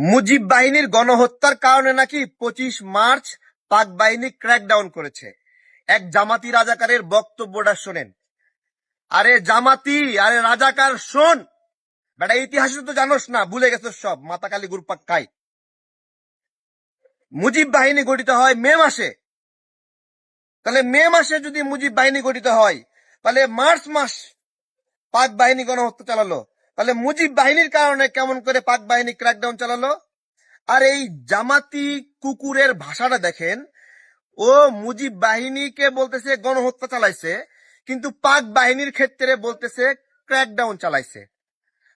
মুজিব বাহিনীর গণহত্যার কারণে নাকি পঁচিশ মার্চ পাক বাহিনী ক্র্যাকডাউন করেছে। এক জামাতি রাজাকারের বক্তব্যটা শোনেন। আরে জামাতি, আরে রাজাকার, শোন! বেটা, ইতিহাসে তো জানোস না, ভুলে গেছো সব, মাতাকালী গুরপাক খাই মুজিব বাহিনী গঠিত হয় মে মাসে। তাহলে মে মাসে যদি মুজিব বাহিনী গঠিত হয়, তাহলে মার্চ মাস পাক বাহিনী গণহত্যা চালালো। তাহলে মুজিব বাহিনীর কারণে কেমন করে পাক বাহিনী ক্র্যাকডাউন চালালো? আর এই জামাতি কুকুরের ভাষাটা দেখেন, ও মুজিব বাহিনীকে বলতেছে গণহত্যা চালাইছে, কিন্তু পাক বাহিনীর ক্ষেত্রে বলতেছে ক্র্যাকডাউন চালাইছে।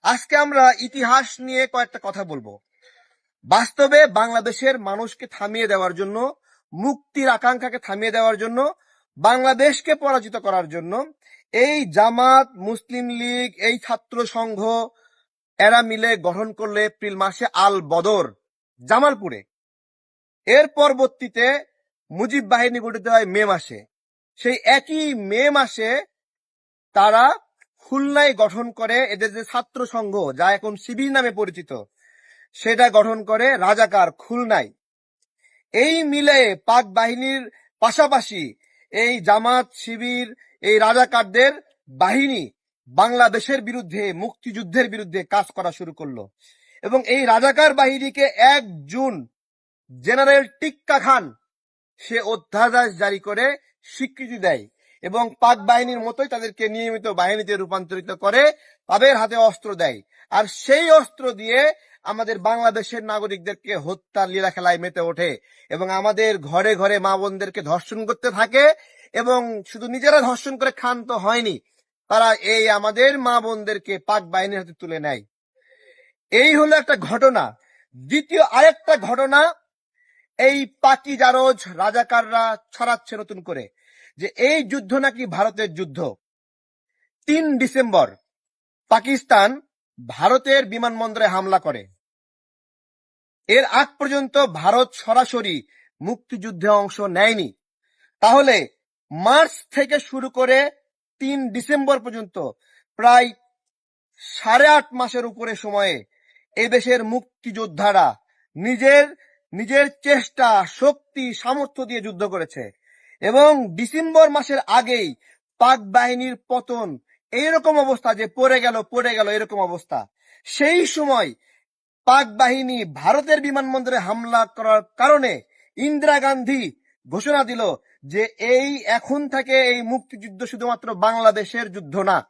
আজকে আমরা ইতিহাস নিয়ে কয়েকটা কথা বলব। বাস্তবে বাংলাদেশের মানুষকে থামিয়ে দেওয়ার জন্য, মুক্তির আকাঙ্ক্ষাকে থামিয়ে দেওয়ার জন্য, বাংলাদেশকে পরাজিত করার জন্য এই জামাত, মুসলিম লীগ, এই ছাত্র সংঘ, এরা মিলে গঠন করলে এপ্রিল মাসে আল বদর, জামালপুরে। এর পরবর্তীতে মুজিব বাহিনী গঠিত হয় মে মাসে। সেই একই মে মাসে তারা খুলনায় গঠন করে এদের যে ছাত্র সংঘ, যা এখন শিবির নামে পরিচিত, সেটা গঠন করে রাজাকার খুলনায়। এই মিলে পাক বাহিনীর পাশাপাশি এই জামাত, শিবির এই রাজাকারদের বাহিনী বাংলাদেশের বিরুদ্ধে, মুক্তিযুদ্ধের বিরুদ্ধে কাজ করা শুরু করল। এবং এই রাজাকার বাহিনীকে এক জুন জেনারেল টিক্কা খান সে অধ্যাদেশ জারি করে স্বীকৃতি দেয় এবং পাক বাহিনীর মতোই তাদেরকে নিয়মিত বাহিনীতে রূপান্তরিত করে তাদের হাতে অস্ত্র দেয়। আর সেই অস্ত্র দিয়ে আমাদের বাংলাদেশের নাগরিকদেরকে হত্যার লীলা খেলায় মেতে ওঠে এবং আমাদের ঘরে ঘরে মা বোনদেরকে ধর্ষণ করতে থাকে এবং শুধু নিজেরা ধর্ষণ করে খান তো হয়নি, তারা এই আমাদের মা বোনদেরকে পাক বাহিনীর হাতে তুলে নেয়। এই হলো একটা ঘটনা। দ্বিতীয় আরেকটা ঘটনা, এই পাকি জারজ রাজাকাররা ছড়াচ্ছে নতুন করে যে এই যুদ্ধ নাকি ভারতের যুদ্ধ। তিন ডিসেম্বর, পাকিস্তান ভারতের বিমানবন্দরে হামলা করে। এর আগ পর্যন্ত ভারত সরাসরি মুক্তিযুদ্ধে অংশ নেয়নি। তাহলে মার্চ থেকে শুরু করে তিন ডিসেম্বর পর্যন্ত প্রায় সাড়ে আট মাসের উপরে সময়ে এদেশের মুক্তিযোদ্ধারা নিজের নিজের চেষ্টা, শক্তি, সামর্থ্য দিয়ে যুদ্ধ করেছে। এবং ডিসেম্বর মাসের আগেই পাক বাহিনীর পতন এইরকম অবস্থা যে পড়ে গেল পড়ে গেল এরকম অবস্থা। সেই সময় পাক বাহিনী ভারতের বিমানবন্দরে হামলা করার কারণে ইন্দিরা গান্ধী ঘোষণা দিল যে এই এখন থেকে এই মুক্তিযুদ্ধ শুধুমাত্র বাংলাদেশের যুদ্ধ না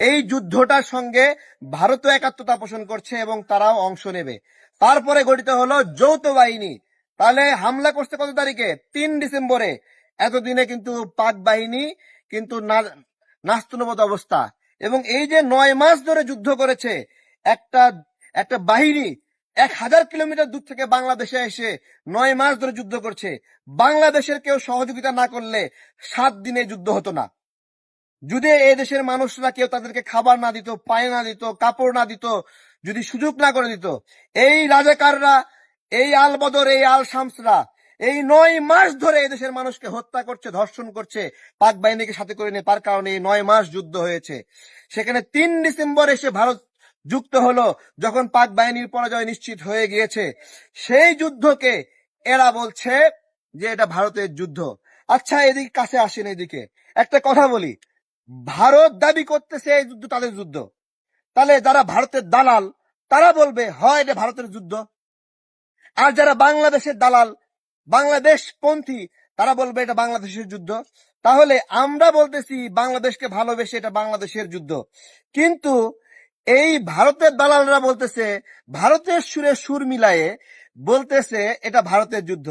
এই যুদ্ধটার সঙ্গে ভারতও একাত্মতা পোষণ করছে এবং তারাও অংশ নেবে। তারপরে গঠিত হলো যৌথ বাহিনী। তাহলে হামলা করছে কত তারিখে? তিন ডিসেম্বরে। এতদিনে কিন্তু পাক বাহিনী কিন্তু না- নাস্তানুবোধ অবস্থা। এবং এই যে নয় মাস ধরে যুদ্ধ করেছে একটা একটা বাহিনী এক হাজার কিলোমিটার দূর থেকে বাংলাদেশে এসে নয় মাস ধরে যুদ্ধ করছে। বাংলাদেশের কেউ সহযোগিতা না করলে সাত দিনে যুদ্ধ হতো না। যদি এই দেশের মানুষরা কেউ তাদেরকে খাবার না দিত পায়ে না দিত, কাপড় না দিত, যদি সুযোগ না করে দিত, এই রাজাকাররা, এই আল বদর এই আল শামসরা এই নয় মাস ধরে এই দেশের মানুষকে হত্যা করছে, ধর্ষণ করছে, পাক বাহিনীকে সাথে করে নিয়ে, তার কারণে নয় মাস যুদ্ধ হয়েছে। সেখানে তিন ডিসেম্বর এসে ভারত যুক্ত হলো যখন পাক বাহিনীর পরাজয় নিশ্চিত হয়ে গিয়েছে। সেই যুদ্ধকে এরা বলছে যে এটা ভারতের যুদ্ধ। আচ্ছা এদিকে কাছে আসেন এদিকে। একটা কথা বলি, ভারত দাবি করতেছে এই যুদ্ধ তাদের যুদ্ধ। তাহলে যারা ভারতের দালাল, তারা বলবে, হয় এটা ভারতের যুদ্ধ। আর যারা বাংলাদেশের দালাল বাংলাদেশ পন্থী তারা বলবে এটা বাংলাদেশের যুদ্ধ। তাহলে আমরা বলতেছি, বাংলাদেশকে ভালোবেসে এটা বাংলাদেশের যুদ্ধ। কিন্তু এই ভারতের দালালরা বলতেছে, ভারতের সুরে সুর মিলায়ে বলতেছে এটা ভারতের যুদ্ধ।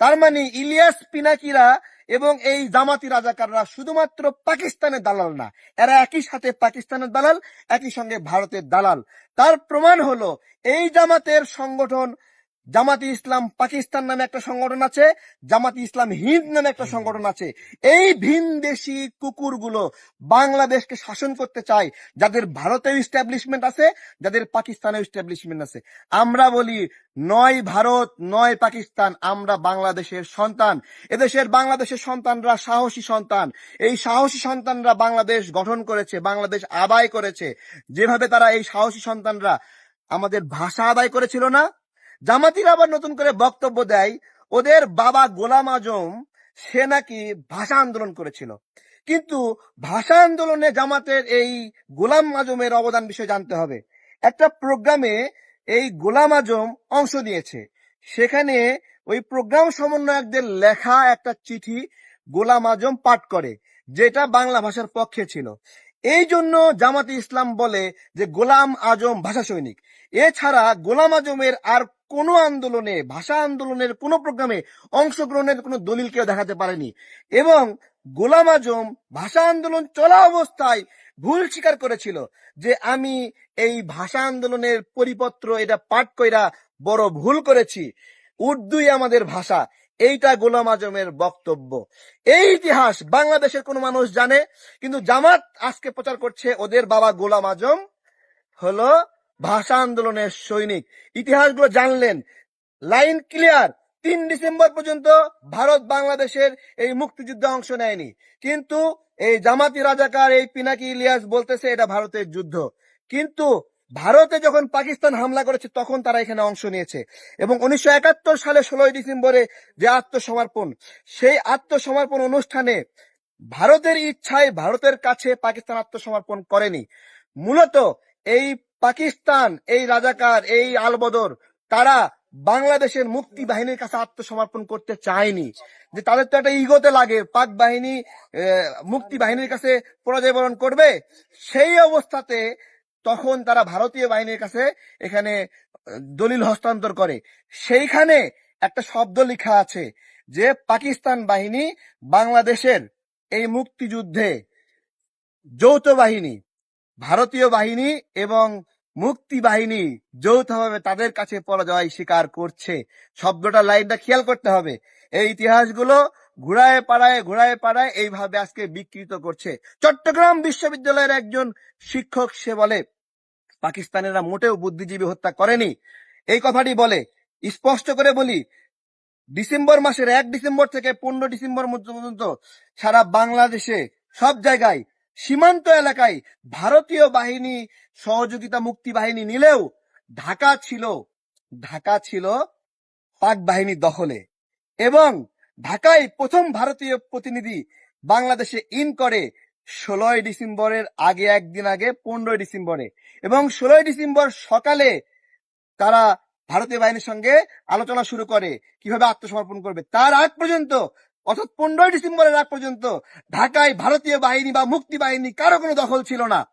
তার মানে ইলিয়াস পিনাকিরা এবং এই জামাতি রাজাকাররা শুধুমাত্র পাকিস্তানের দালাল না, এরা একই সাথে পাকিস্তানের দালাল, একই সঙ্গে ভারতের দালাল। তার প্রমাণ হলো, এই জামাতের সংগঠন জামাতি ইসলাম পাকিস্তান নামে একটা সংগঠন আছে, জামাতি ইসলাম হিন্দ নামে একটা সংগঠন আছে। এই ভিনদেশি কুকুরগুলো বাংলাদেশকে শাসন করতে চায়, যাদের ভারতের ইস্টাবলিশমেন্ট আছে, যাদের পাকিস্তানের ইস্টাবলিশমেন্ট আছে। আমরা বলি, নয় ভারত, নয় পাকিস্তান, আমরা বাংলাদেশের সন্তান। এদেশের বাংলাদেশের সন্তানরা সাহসী সন্তান। এই সাহসী সন্তানরা বাংলাদেশ গঠন করেছে, বাংলাদেশ আদায় করেছে। যেভাবে তারা এই সাহসী সন্তানরা আমাদের ভাষা আদায় করেছিল না জামাতিরা আবার নতুন করে বক্তব্য দেয়, ওদের বাবা গোলাম আজম, সে নাকি ভাষা আন্দোলন করেছিল। কিন্তু ভাষা আন্দোলনে জামাতের এই গোলাম আজমের অবদান বিষয়ে জানতে হবে। একটা প্রোগ্রামে এই গোলাম আজম অংশ নিয়েছে। সেখানে ওই প্রোগ্রাম সমন্বয়কদের লেখা একটা চিঠি গোলাম আজম পাঠ করে, যেটা বাংলা ভাষার পক্ষে ছিল। এই জন্য জামাতে ইসলাম বলে যে গোলাম আজম ভাষা সৈনিক। এছাড়া গোলাম আজমের আর কোনো আন্দোলনে, ভাষা আন্দোলনের কোনো প্রোগ্রামে অংশগ্রহণের কোনো দলিল কেউ দেখাতে পারেনি। এবং গোলাম আজম ভাষা আন্দোলন চলা অবস্থায় ভুল স্বীকার করেছিল যে আমি এই ভাষা আন্দোলনের পরিপত্র এটা পাঠ কইরা বড় ভুল করেছি। উর্দুই আমাদের ভাষা, এইটা গোলাম আজমের বক্তব্য। এই ইতিহাস বাংলাদেশের কোনো মানুষ জানে, কিন্তু জামাত আজকে প্রচার করছে ওদের বাবা গোলাম আজম হলো ভাষা আন্দোলনের সৈনিক। ইতিহাসগুলো জানলেন। Line clear. তিন ডিসেম্বর পর্যন্ত ভারত বাংলাদেশের এই মুক্তিযুদ্ধে অংশ নেয়নি। কিন্তু এই জামাতি রাজাকার, এই পিনাকি ইলিয়াস বলতেছে এটা ভারতের যুদ্ধ। কিন্তু ভারতে যখন পাকিস্তান হামলা করেছে, তখন তারা এখানে অংশ নিয়েছে। এবং উনিশশো একাত্তর সালে ষোলোই ডিসেম্বরে যে আত্মসমর্পণ, সেই আত্মসমর্পণ অনুষ্ঠানে ভারতের ইচ্ছায় ভারতের কাছে পাকিস্তান আত্মসমর্পণ করেনি। মূলত এই পাকিস্তান, এই রাজাকার, এই আলবদর, তারা বাংলাদেশের মুক্তি বাহিনীর কাছে আত্মসমর্পণ করতে চায়নি। যে তাদের তো একটা ইগোতে লাগে, পাক বাহিনী মুক্তি বাহিনীর কাছে পরাজয় বরণ করবে। সেই অবস্থাতে তখন তারা ভারতীয় বাহিনীর কাছে এখানে দলিল হস্তান্তর করে। সেইখানে একটা শব্দ লেখা আছে যে পাকিস্তান বাহিনী বাংলাদেশের এই মুক্তিযুদ্ধে যৌথ বাহিনী ভারতীয় বাহিনী এবং মুক্তি বাহিনী যৌথভাবে তাদের কাছে পরাজয় স্বীকার করছে। শব্দটা লাইনটা খেয়াল করতে হবে। এই ইতিহাসগুলো ঘুরায় পাড়ায় ঘুরায় পাড়ায় এইভাবে আজকে বিকৃত করছে। চট্টগ্রাম বিশ্ববিদ্যালয়ের একজন শিক্ষক সে বলে, পাকিস্তানেরা মোটেও বুদ্ধিজীবী হত্যা করেনি। এই কথাটি বলে। স্পষ্ট করে বলি, ডিসেম্বর মাসের এক ডিসেম্বর থেকে পনেরো ডিসেম্বর পর্যন্ত সারা বাংলাদেশে সব জায়গায় সীমান্ত এলাকায় ভারতীয় বাহিনী সহযোগিতা মুক্তি বাহিনী নিলেও ঢাকা ছিল ঢাকা ছিল পাক বাহিনীর দখলে এবং ঢাকায় প্রথম ভারতীয় প্রতিনিধি বাংলাদেশে ইন করে ষোলোই ডিসেম্বরের আগে, একদিন আগে, পনেরোই ডিসেম্বরে এবং ষোলোই ডিসেম্বর সকালে তারা ভারতীয় বাহিনীর সঙ্গে আলোচনা শুরু করে কীভাবে আত্মসমর্পণ করবে। তার আগ পর্যন্ত অর্থাৎ পনেরোই ডিসেম্বরের আগ পর্যন্ত ঢাকায় ভারতীয় বাহিনী বা মুক্তি বাহিনী কারও কোনো দখল ছিল না।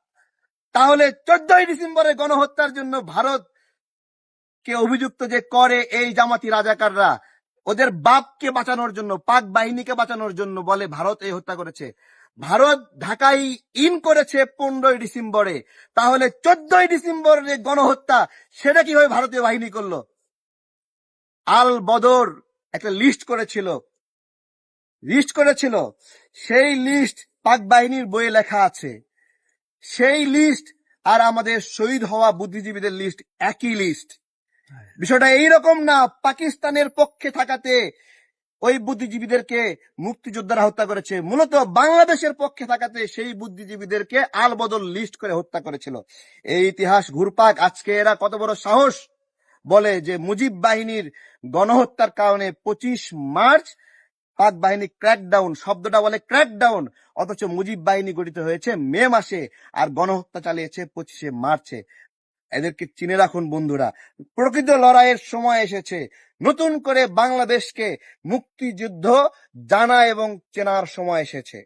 তাহলে চোদ্দই ডিসেম্বরে গণহত্যার জন্য ভারত কে অভিযুক্ত যে করে এই জামাতি রাজাকাররা, ওদের বাপকে বাঁচানোর জন্য, পাক বাহিনীকে বাঁচানোর জন্য বলে ভারত এই হত্যা করেছে। ভারত ঢাকায় ইন করেছে পনেরোই ডিসেম্বরে। তাহলে চোদ্দই ডিসেম্বর যে গণহত্যা সেটা কীভাবে ভারতীয় বাহিনী করল? আল বদর একটা লিস্ট করেছিল। লিস্ট করেছিল, সেই লিস্ট পাক বাহিনীর বইয়ে লেখা আছে। সেই লিস্ট আর আমাদের শহীদ হওয়া বুদ্ধিজীবীদের লিস্ট একই লিস্ট বিষয়টা এইরকম না, পাকিস্তানের পক্ষে থাকাতে ওই বুদ্ধিজীবীদেরকে মুক্তিযোদ্ধারা হত্যা করেছে। মূলত বাংলাদেশের পক্ষে থাকাতে সেই বুদ্ধিজীবীদেরকে আল বদল লিস্ট করে হত্যা করেছিল। এই ইতিহাস ঘুরপাক, আজকে এরা কত বড় সাহস বলে যে মুজিব বাহিনীর গণহত্যার কারণে পঁচিশ মার্চ পাক বাহিনী ক্র্যাক ডাউন শব্দটা বলে ক্র্যাক ডাউন অথচ মুজিব বাহিনী গঠিত হয়েছে মে মাসে আর গণহত্যা চালিয়েছে পঁচিশে মার্চে এদেরকে চিনে রাখুন বন্ধুরা, প্রকৃত লড়াইয়ের সময় এসেছে। নতুন করে বাংলাদেশকে মুক্তিযুদ্ধ জানা এবং চেনার সময় এসেছে।